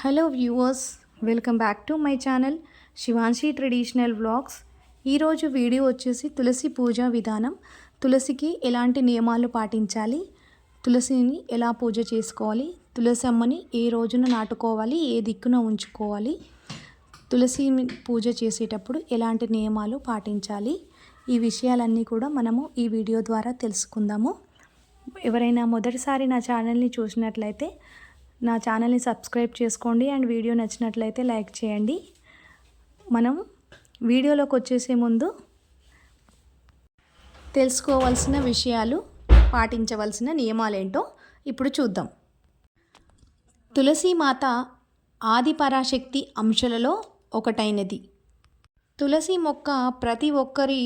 Hello viewers welcome back to my channel Shivanshi traditional vlogs ఈరోజు video వచ్చేసి తులసి పూజ విధానం. తులసికి ఎలాంటి నియమాలు పాటించాలి? తులసిని ఎలా పూజ చేసుకోవాలి? తులసి అమ్మని ఏ రోజున నాటుకోవాలి? ఏ దిక్కున ఉంచుకోవాలి? తులసి పూజ చేసేటప్పుడు ఎలాంటి నియమాలు పాటించాలి? ఈ విషయాలన్నీ కూడా మనము ఈ వీడియో ద్వారా తెలుసుకుందాము. ఎవరైనా మొదటిసారి నా ఛానల్ని చూసినట్లయితే నా ఛానల్ని సబ్స్క్రైబ్ చేసుకోండి అండ్ వీడియో నచ్చినట్లయితే లైక్ చేయండి. మనం వీడియోలోకి వచ్చేసే ముందు తెలుసుకోవాల్సిన విషయాలు పాటించవలసిన నియమాలేంటో ఇప్పుడు చూద్దాం. తులసి మాత ఆది పరాశక్తి అంశాలలో ఒకటైనది. తులసి మొక్క ప్రతి ఒక్కరి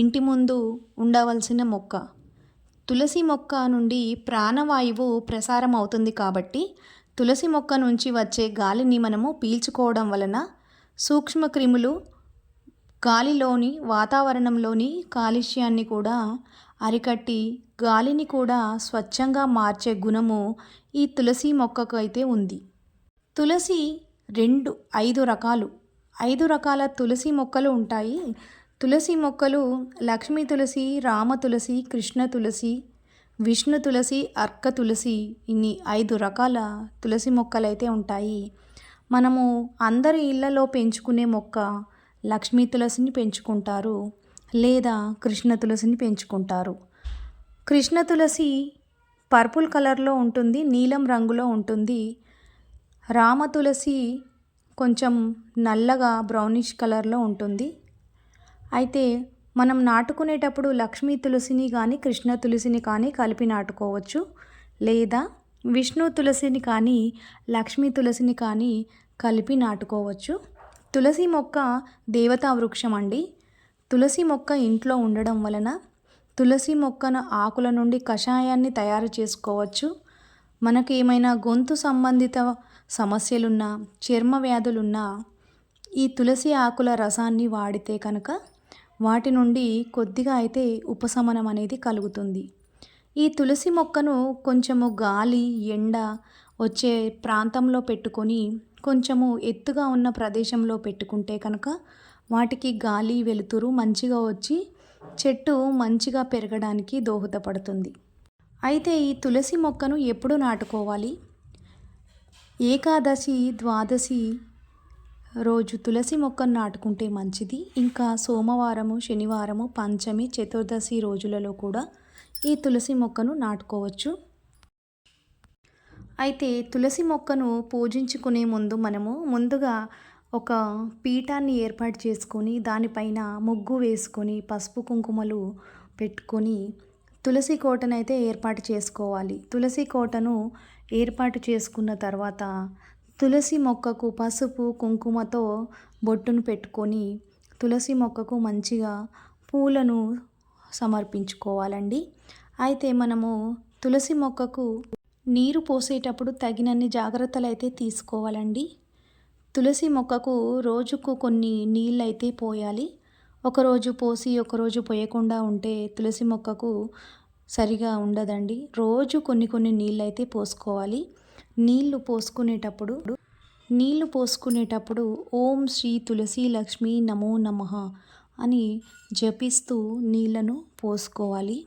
ఇంటి ముందు ఉండవలసిన మొక్క. తులసి మొక్క నుండి ప్రాణవాయువు ప్రసారం అవుతుంది కాబట్టి తులసి మొక్క నుంచి వచ్చే గాలిని మనము పీల్చుకోవడం వలన సూక్ష్మక్రిములు గాలిలోని వాతావరణంలోని కాలుష్యాన్ని కూడా అరికట్టి గాలిని కూడా స్వచ్ఛంగా మార్చే గుణము ఈ తులసి మొక్కకు అయితే ఉంది. తులసి రెండు ఐదు రకాలు. ఐదు రకాల తులసి మొక్కలు ఉంటాయి. తులసి మొక్కలు లక్ష్మీ తులసి రామ తులసి కృష్ణ తులసి విష్ణు తులసి అర్క తులసి ఇన్ని ఐదు రకాల తులసి మొక్కలైతే ఉంటాయి. మనము అందరి ఇళ్ళలో పెంచుకునే మొక్క లక్ష్మీ తులసిని పెంచుకుంటారు లేదా కృష్ణ తులసిని పెంచుకుంటారు. కృష్ణ తులసి పర్పుల్ కలర్లో ఉంటుంది నీలం రంగులో ఉంటుంది. రామ తులసి కొంచెం నల్లగా బ్రౌనిష్ కలర్లో ఉంటుంది. అయితే మనం నాటుకునేటప్పుడు లక్ష్మీ తులసిని కానీ కృష్ణ తులసిని కానీ కలిపి నాటుకోవచ్చు. లేదా విష్ణు తులసిని కానీ లక్ష్మీ తులసిని కానీ కలిపి నాటుకోవచ్చు. తులసి మొక్క దేవతా వృక్షం అండి. తులసి మొక్క ఇంట్లో ఉండడం వలన తులసి మొక్కన ఆకుల నుండి కషాయాన్ని తయారు చేసుకోవచ్చు. మనకు ఏమైనా గొంతు సంబంధిత సమస్యలున్నా చర్మ వ్యాధులున్నా ఈ తులసి ఆకుల రసాన్ని వాడితే కనుక వాటి నుండి కొద్దిగా అయితే ఉపశమనం అనేది కలుగుతుంది. ఈ తులసి మొక్కను కొంచెము గాలి ఎండ వచ్చే ప్రాంతంలో పెట్టుకొని కొంచెము ఎత్తుగా ఉన్న ప్రదేశంలో పెట్టుకుంటే కనుక వాటికి గాలి వెలుతురు మంచిగా వచ్చి చెట్టు మంచిగా పెరగడానికి దోహదపడుతుంది. అయితే ఈ తులసి మొక్కను ఎప్పుడు నాటుకోవాలి? ఏకాదశి ద్వాదశి రోజు తులసి మొక్కను నాటుకుంటే మంచిది. ఇంకా సోమవారము శనివారము పంచమి చతుర్దశి రోజులలో కూడా ఈ తులసి మొక్కను నాటుకోవచ్చు. అయితే తులసి మొక్కను పూజించుకునే ముందు మనము ముందుగా ఒక పీఠాన్ని ఏర్పాటు చేసుకొని దానిపైన ముగ్గు వేసుకొని పసుపు కుంకుమలు పెట్టుకొని తులసి కోటనైతే ఏర్పాటు చేసుకోవాలి. తులసి కోటను ఏర్పాటు చేసుకున్న తర్వాత తులసి మొక్కకు పసుపు కుంకుమతో బొట్టును పెట్టుకొని తులసి మొక్కకు మంచిగా పూలను సమర్పించుకోవాలండి. అయితే మనము తులసి మొక్కకు నీరు పోసేటప్పుడు తగినన్ని జాగ్రత్తలు అయితే తీసుకోవాలండి. తులసి మొక్కకు రోజుకు కొన్ని నీళ్ళు అయితే పోయాలి. ఒకరోజు పోసి ఒకరోజు పోయకుండా ఉంటే తులసి మొక్కకు సరిగా ఉండదండి. రోజు కొన్ని కొన్ని నీళ్ళు అయితే పోసుకోవాలి. నీళ్ళు పోసుకునేటప్పుడు నీళ్ళు పోసుకునేటప్పుడు ఓం శ్రీ తులసి లక్ష్మి నమో నమ అని జపిస్తూ నీళ్ళను పోసుకోవాలి.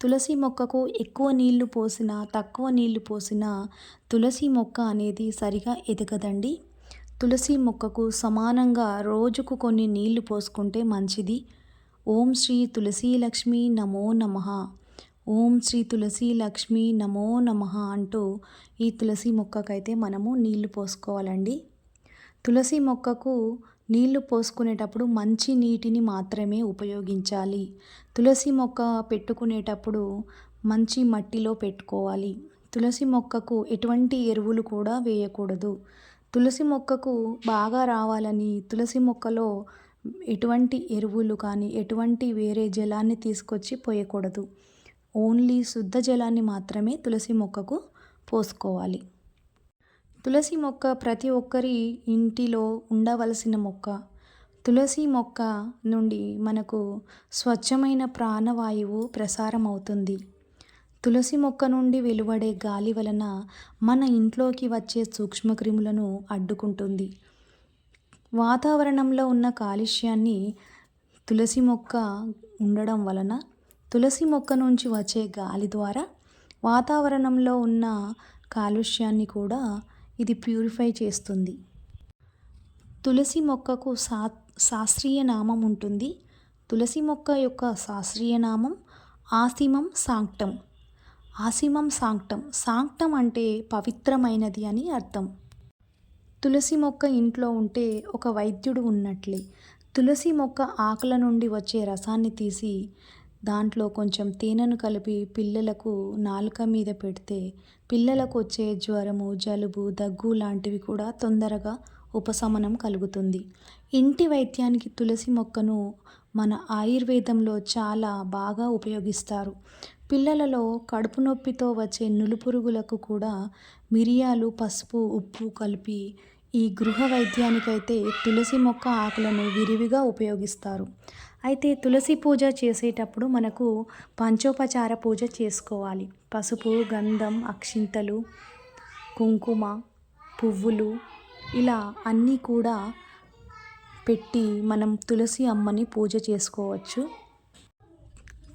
తులసి మొక్కకు ఎక్కువ నీళ్ళు పోసినా తక్కువ నీళ్ళు పోసినా తులసి మొక్క అనేది సరిగా ఎదగదండి. తులసి మొక్కకు సమానంగా రోజుకు కొన్ని నీళ్ళు పోసుకుంటే మంచిది. ఓం శ్రీ తులసి లక్ష్మి నమో నమ ఓం శ్రీ తులసి లక్ష్మి నమో నమ అంటూ ఈ తులసి మొక్కకైతే మనము నీళ్ళు పోసుకోవాలండి. తులసి మొక్కకు నీళ్ళు పోసుకునేటప్పుడు మంచి నీటిని మాత్రమే ఉపయోగించాలి. తులసి మొక్క పెట్టుకునేటప్పుడు మంచి మట్టిలో పెట్టుకోవాలి. తులసి మొక్కకు ఎటువంటి ఎరువులు కూడా వేయకూడదు. తులసి మొక్కకు బాగా రావాలని తులసి మొక్కలో ఎటువంటి ఎరువులు కానీ ఎటువంటి వేరే జలాన్ని తీసుకొచ్చి పోయకూడదు. ఓన్లీ శుద్ధ జలాన్ని మాత్రమే తులసి మొక్కకు పోసుకోవాలి. తులసి మొక్క ప్రతి ఒక్కరి ఇంటిలో ఉండవలసిన మొక్క. తులసి మొక్క నుండి మనకు స్వచ్ఛమైన ప్రాణవాయువు ప్రసారం అవుతుంది తులసి మొక్క నుండి వెలువడే గాలి వలన మన ఇంట్లోకి వచ్చే సూక్ష్మక్రిములను అడ్డుకుంటుంది. వాతావరణంలో ఉన్న కాలుష్యాన్ని తులసి మొక్క ఉండడం వలన తులసి మొక్క నుంచి వచ్చే గాలి ద్వారా వాతావరణంలో ఉన్న కాలుష్యాన్ని కూడా ఇది ప్యూరిఫై చేస్తుంది. తులసి మొక్కకు శా శాస్త్రీయ నామం ఉంటుంది. తులసి మొక్క యొక్క శాస్త్రీయ నామం ఆసిమం సాంక్టం ఆసిమం సాంక్టం సాంక్టం అంటే పవిత్రమైనది అని అర్థం. తులసి మొక్క ఇంట్లో ఉంటే ఒక వైద్యుడు ఉన్నట్లే. తులసి మొక్క ఆకుల నుండి వచ్చే రసాన్ని తీసి దాంట్లో కొంచెం తేనెను కలిపి పిల్లలకు నాలుక మీద పెడితే పిల్లలకు వచ్చే జ్వరము జలుబు దగ్గు లాంటివి కూడా తొందరగా ఉపశమనం కలుగుతుంది. ఇంటి వైద్యానికి తులసి మొక్కను మన ఆయుర్వేదంలో చాలా బాగా ఉపయోగిస్తారు. పిల్లలలో కడుపు నొప్పితో వచ్చే నులుపురుగులకు కూడా మిరియాలు పసుపు ఉప్పు కలిపి ఈ గృహ వైద్యానికైతే తులసి మొక్క ఆకులను విరివిగా ఉపయోగిస్తారు. అయితే తులసి పూజ చేసేటప్పుడు మనకు పంచోపచార పూజ చేసుకోవాలి. పసుపు గంధం అక్షింతలు కుంకుమ పువ్వులు ఇలా అన్నీ కూడా పెట్టి మనం తులసి అమ్మని పూజ చేసుకోవచ్చు.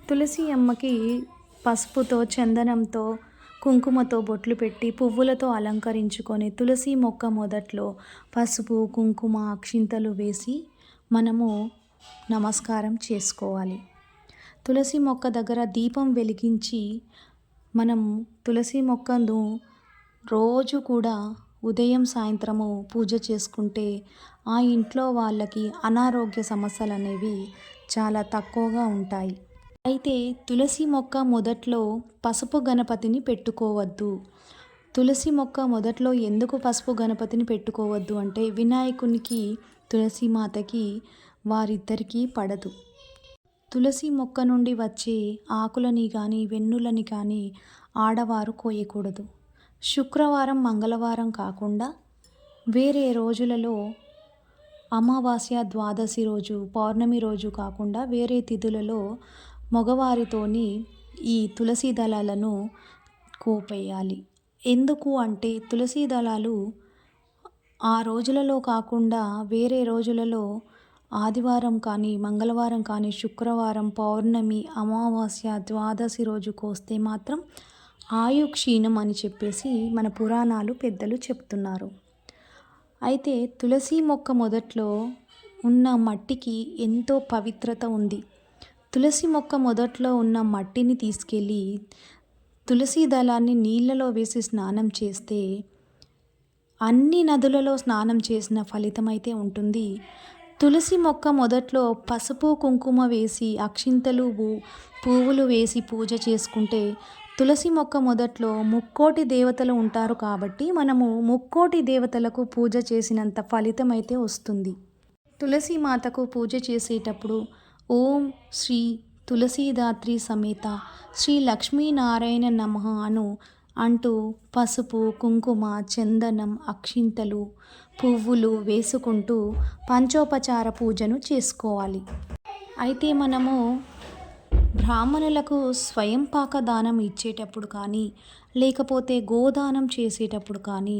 తులసి అమ్మకి పసుపుతో చందనంతో కుంకుమతో బొట్లు పెట్టి పువ్వులతో అలంకరించుకొని తులసి మొక్క మొదట్లో పసుపు కుంకుమ అక్షింతలు వేసి మనము నమస్కారం చేసుకోవాలి. తులసి మొక్క దగ్గర దీపం వెలిగించి మనం తులసి మొక్కను రోజు కూడా ఉదయం సాయంత్రము పూజ చేసుకుంటే ఆ ఇంట్లో వాళ్ళకి అనారోగ్య సమస్యలు అనేవి చాలా తక్కువగా ఉంటాయి. అయితే తులసి మొక్క మొదట్లో పసుపు గణపతిని పెట్టుకోవద్దు. తులసి మొక్క మొదట్లో ఎందుకు పసుపు గణపతిని పెట్టుకోవద్దు అంటే వినాయకునికి తులసి మాతకి వారిద్దరికీ పడదు. తులసి మొక్క నుండి వచ్చే ఆకులని కానీ వెన్నులని కానీ ఆడవారు కోయకూడదు. శుక్రవారం మంగళవారం కాకుండా వేరే రోజులలో అమావాస్య ద్వాదశి రోజు పౌర్ణమి రోజు కాకుండా వేరే తిథులలో మగవారితోని ఈ తులసి దళాలను కోపేయాలి. ఎందుకు అంటే తులసి దళాలు ఆ రోజులలో కాకుండా వేరే రోజులలో ఆదివారం కానీ మంగళవారం కానీ శుక్రవారం పౌర్ణమి అమావాస్య ద్వాదశి రోజు కోస్తే మాత్రం ఆయు క్షీణం అని చెప్పేసి మన పురాణాలు పెద్దలు చెప్తున్నారు. అయితే తులసి మొక్క మొదట్లో ఉన్న మట్టికి ఎంతో పవిత్రత ఉంది. తులసి మొక్క మొదట్లో ఉన్న మట్టిని తీసుకెళ్ళి తులసి దళాన్ని నీళ్ళలో వేసి స్నానం చేస్తే అన్ని నదులలో స్నానం చేసిన ఫలితం అయితే ఉంటుంది. తులసి మొక్క మొదట్లో పసుపు కుంకుమ వేసి అక్షింతలు పువ్వులు వేసి పూజ చేసుకుంటే తులసి మొక్క మొదట్లో ముక్కోటి దేవతలు ఉంటారు కాబట్టి మనము ముక్కోటి దేవతలకు పూజ చేసినంత ఫలితం అయితే వస్తుంది. తులసి మాతకు పూజ చేసేటప్పుడు ఓం శ్రీ తులసీదాత్రి సమేత శ్రీ లక్ష్మీనారాయణ నమ అను అంటూ పసుపు కుంకుమ చందనం అక్షింతలు పువ్వులు వేసుకుంటూ పంచోపచార పూజను చేసుకోవాలి. అయితే మనము బ్రాహ్మణులకు స్వయం పాక దానం ఇచ్చేటప్పుడు కానీ లేకపోతే గోదానం చేసేటప్పుడు కానీ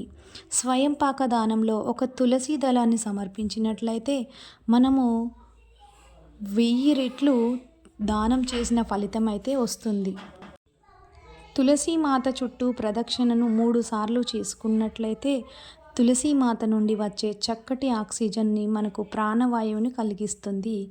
స్వయం పాక దానంలో ఒక తులసి దళాన్ని సమర్పించినట్లయితే మనము వెయ్యి రెట్లు దానం చేసిన ఫలితం అయితే వస్తుంది. తులసి మాత చుట్టూ ప్రదక్షిణను మూడు సార్లు చేసుకున్నట్లయితే తులసి మాత నుండి వచ్చే చక్కటి ఆక్సిజన్ని మనకు ప్రాణవాయువుని కలిగిస్తుంది.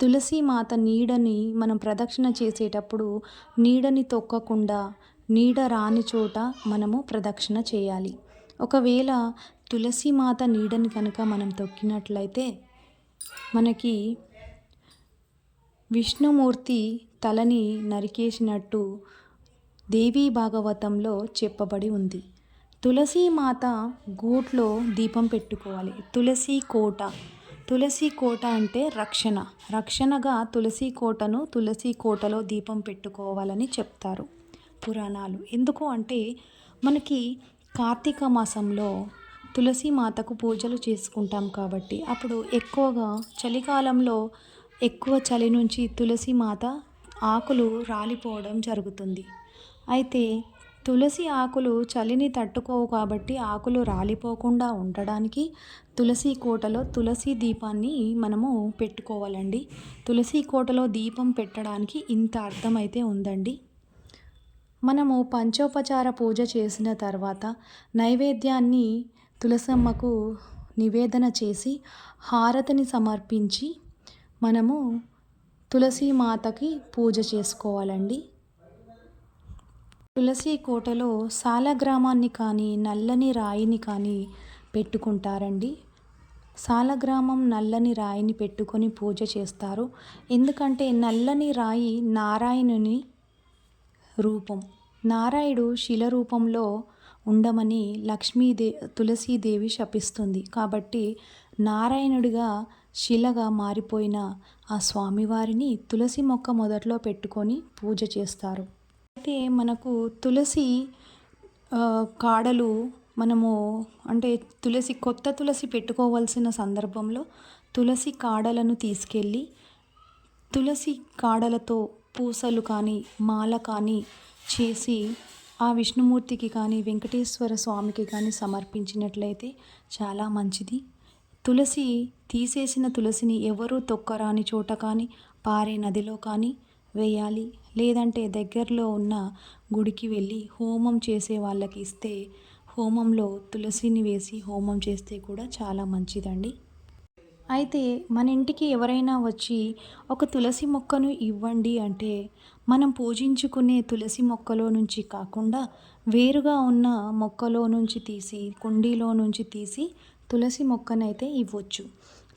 తులసి మాత నీడని మనం ప్రదక్షిణ చేసేటప్పుడు నీడని తొక్కకుండా నీడ రాని చోట మనము ప్రదక్షిణ చేయాలి. ఒకవేళ తులసి మాత నీడని కనుక మనం తొక్కినట్లయితే మనకి విష్ణుమూర్తి తలని నరికేసినట్టు దేవీ భాగవతంలో చెప్పబడి ఉంది. తులసి మాత గూట్లో దీపం పెట్టుకోవాలి. తులసి కోట. తులసి కోట అంటే రక్షణ. రక్షణగా తులసి కోటను తులసి కోటలో దీపం పెట్టుకోవాలని చెప్తారు పురాణాలు. ఎందుకు అంటే మనకి కార్తీక మాసంలో తులసి మాతకు పూజలు చేసుకుంటాం కాబట్టి అప్పుడు ఎక్కువగా చలికాలంలో ఎక్కువ చలి నుంచి తులసి మాత ఆకులు రాలిపోవడం జరుగుతుంది. అయితే తులసి ఆకులు చలిని తట్టుకోవు కాబట్టి ఆకులు రాలిపోకుండా ఉండడానికి తులసి కోటలో తులసి దీపాన్ని మనము పెట్టుకోవాలండి. తులసి కోటలో దీపం పెట్టడానికి ఇంత అర్థమైతే ఉందండి. మనము పంచోపచార పూజ చేసిన తర్వాత నైవేద్యాన్ని తులసమ్మకు నివేదన చేసి హారతిని సమర్పించి మనము తులసి మాతకి పూజ చేసుకోవాలండి. తులసి కోటలో సాలగ్రామాన్ని కానీ నల్లని రాయిని కానీ పెట్టుకుంటారండి. సాలగ్రామం నల్లని రాయిని పెట్టుకొని పూజ చేస్తారు. ఎందుకంటే నల్లని రాయి నారాయణుని రూపం. నారాయుడు శిల రూపంలో ఉండమని లక్ష్మీదే తులసీదేవి శపిస్తుంది. కాబట్టి నారాయణుడిగా శిలగా మారిపోయిన ఆ స్వామివారిని తులసి మొక్క మొదట్లో పెట్టుకొని పూజ చేస్తారు. అయితే మనకు తులసి కాడలు మనము అంటే తులసి కొత్త తులసి పెట్టుకోవాల్సిన సందర్భంలో తులసి కాడలను తీసుకెళ్ళి తులసి కాడలతో పూసలు కానీ మాల కానీ చేసి ఆ విష్ణుమూర్తికి కానీ వెంకటేశ్వర స్వామికి కానీ సమర్పించినట్లయితే చాలా మంచిది. తులసి తీసేసిన తులసిని ఎవరూ తొక్కరాని చోట కానీ పారే నదిలో కానీ వేయాలి. లేదంటే దగ్గరలో ఉన్న గుడికి వెళ్ళి హోమం చేసే వాళ్ళకి ఇస్తే హోమంలో తులసిని వేసి హోమం చేస్తే కూడా చాలా మంచిదండి. అయితే మన ఇంటికి ఎవరైనా వచ్చి ఒక తులసి మొక్కను ఇవ్వండి అంటే మనం పూజించుకునే తులసి మొక్కలో నుంచి కాకుండా వేరుగా ఉన్న మొక్కలో నుంచి తీసి కుండీలో నుంచి తీసి తులసి మొక్కనైతే ఇవ్వచ్చు.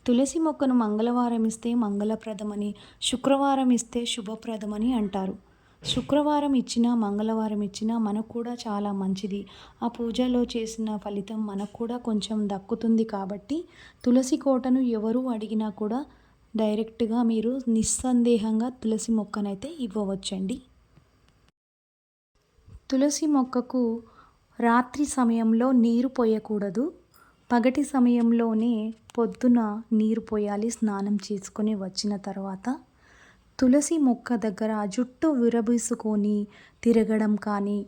తులసి మొక్కను మంగళవారం ఇస్తే మంగళప్రదమని శుక్రవారం ఇస్తే శుభప్రదమని అంటారు. శుక్రవారం ఇచ్చినా మంగళవారం ఇచ్చినా మనకు కూడా చాలా మంచిది. ఆ పూజలో చేసిన ఫలితం మనకు కూడా కొంచెం దక్కుతుంది కాబట్టి తులసి కోటను ఎవరు అడిగినా కూడా డైరెక్ట్గా మీరు నిస్సందేహంగా తులసి మొక్కనైతే ఇవ్వవచ్చండి. తులసి మొక్కకు రాత్రి సమయంలో నీరు పోయకూడదు. పగటి సమయంలోనే పొద్దున నీరు పోయాలి స్నానం చేసుకొని వచ్చిన తర్వాత తులసి మొక్క దగ్గర జుట్టు విరబీసుకొని తిరగడం కానీ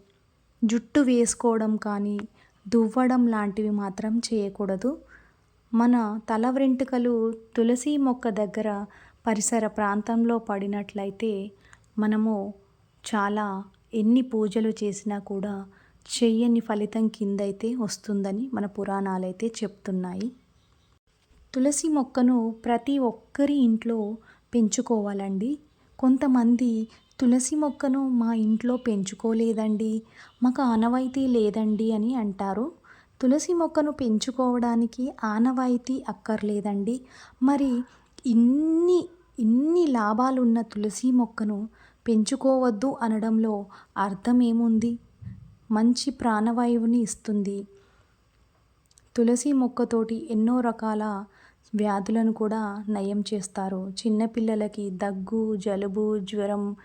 జుట్టు వేసుకోవడం కానీ దువ్వడం లాంటివి మాత్రం చేయకూడదు. మన తల వెంట్రుకలు తులసి మొక్క దగ్గర పరిసర ప్రాంతంలో పడినట్లయితే మనము చాలా ఎన్ని పూజలు చేసినా కూడా చెయ్యని ఫలితం కిందైతే వస్తుందని మన పురాణాలైతే చెప్తున్నాయి. తులసి మొక్కను ప్రతి ఒక్కరి ఇంట్లో పెంచుకోవాలండి. కొంతమంది తులసి మొక్కను మా ఇంట్లో పెంచుకోలేదండి మాకు ఆనవాయితీ లేదండి అని అంటారు. తులసి మొక్కను పెంచుకోవడానికి ఆనవాయితీ అక్కర్లేదండి. మరి ఇన్ని ఇన్ని లాభాలున్న తులసి మొక్కను పెంచుకోవద్దు అనడంలో అర్థం ఏముంది? మంచి ప్రాణవాయువుని ఇస్తుంది. తులసి మొక్కతోటి ఎన్నో రకాల వ్యాధులను కూడా నయం చేస్తారు. చిన్నపిల్లలకి దగ్గు జలుబు జ్వరం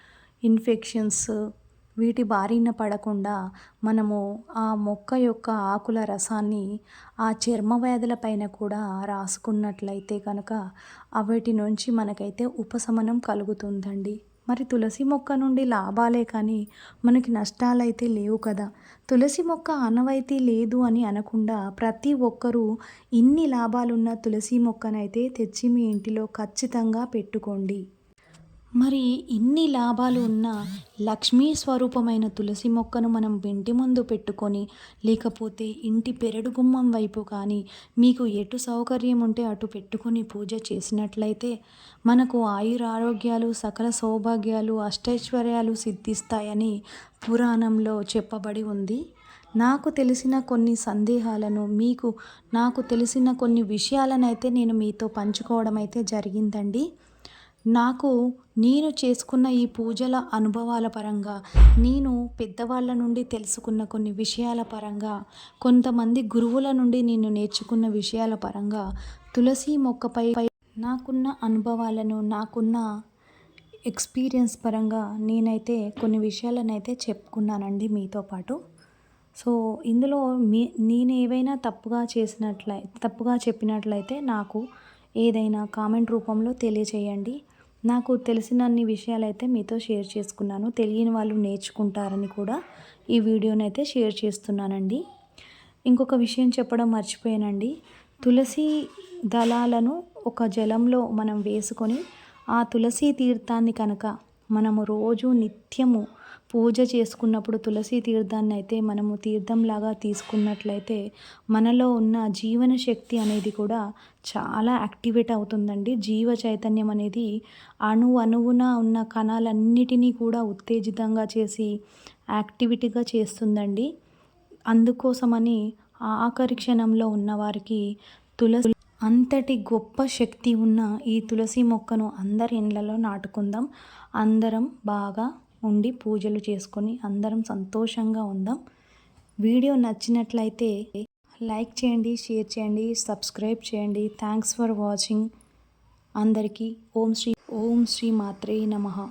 ఇన్ఫెక్షన్స్ వీటి బారిన పడకుండా మనము ఆ మొక్క యొక్క ఆకుల రసాన్ని ఆ చర్మ వ్యాధుల పైన కూడా రాసుకున్నట్లయితే కనుక వాటి నుంచి మనకైతే ఉపశమనం కలుగుతుందండి. మరి తులసి మొక్క నుండి లాభాలే కానీ మనకి నష్టాలైతే లేవు కదా. తులసి మొక్క అనవైతే లేదు అని అనకుండా ప్రతి ఒక్కరూ ఇన్ని లాభాలున్న తులసి మొక్కనైతే తెచ్చి మీ ఇంటిలో ఖచ్చితంగా పెట్టుకోండి. మరి ఇన్ని లాభాలు ఉన్న లక్ష్మీ స్వరూపమైన తులసి మొక్కను మనం ఇంటి ముందు పెట్టుకొని లేకపోతే ఇంటి పెరడు గుమ్మం వైపు కానీ మీకు ఎటు సౌకర్యం ఉంటే అటు పెట్టుకొని పూజ చేసినట్లయితే మనకు ఆయురారోగ్యాలు సకల సౌభాగ్యాలు అష్టైశ్వర్యాలు సిద్ధిస్తాయని పురాణంలో చెప్పబడి ఉంది. నాకు తెలిసిన కొన్ని సందేహాలను మీకు నాకు తెలిసిన కొన్ని విషయాలనైతే నేను మీతో పంచుకోవడం అయితే జరిగిందండి. నాకు నేను చేసుకున్న ఈ పూజల అనుభవాల పరంగా నేను పెద్దవాళ్ళ నుండి తెలుసుకున్న కొన్ని విషయాల పరంగా కొంతమంది గురువుల నుండి నేను నేర్చుకున్న విషయాల పరంగా తులసి మొక్కపై నాకున్న అనుభవాలను నాకున్న ఎక్స్పీరియన్స్ పరంగా నేనైతే కొన్ని విషయాలనైతే చెప్పుకున్నానండి మీతో పాటు. సో ఇందులో మీ నేను ఏవైనా తప్పుగా చేసినట్లయి తప్పుగా చెప్పినట్లయితే నాకు ఏదైనా కామెంట్ రూపంలో తెలియచేయండి. నాకు తెలిసినన్ని విషయాలైతే మీతో షేర్ చేసుకున్నాను. తెలియని వాళ్ళు నేర్చుకుంటారని కూడా ఈ వీడియోని అయితే షేర్ చేస్తున్నానండి. ఇంకొక విషయం చెప్పడం మర్చిపోయానండి. తులసి దళాలను ఒక జలంలో మనం వేసుకొని ఆ తులసి తీర్థాన్ని కనుక మనము రోజు నిత్యము పూజ చేసుకున్నప్పుడు తులసి తీర్థాన్ని అయితే మనము తీర్థంలాగా తీసుకున్నట్లయితే మనలో ఉన్న జీవన శక్తి అనేది కూడా చాలా యాక్టివేట్ అవుతుందండి. జీవ చైతన్యం అనేది అణు అణువున ఉన్న కణాలన్నిటినీ కూడా ఉత్తేజితంగా చేసి యాక్టివిటీగా చేస్తుందండి. అందుకోసమని ఆఖరి క్షణంలో ఉన్నవారికి తులసి అంతటి గొప్ప శక్తి ఉన్న ఈ తులసి మొక్కను అందరి ఇండ్లలో నాటుకుందాం. అందరం బాగా ఉండి పూజలు చేసుకొని అందరం సంతోషంగా ఉందాం. వీడియో నచ్చినట్లయితే లైక్ చేయండి షేర్ చేయండి సబ్స్క్రైబ్ చేయండి. Thanks for watching. అందరికీ ఓం శ్రీ ఓం శ్రీ మాత్రే నమ.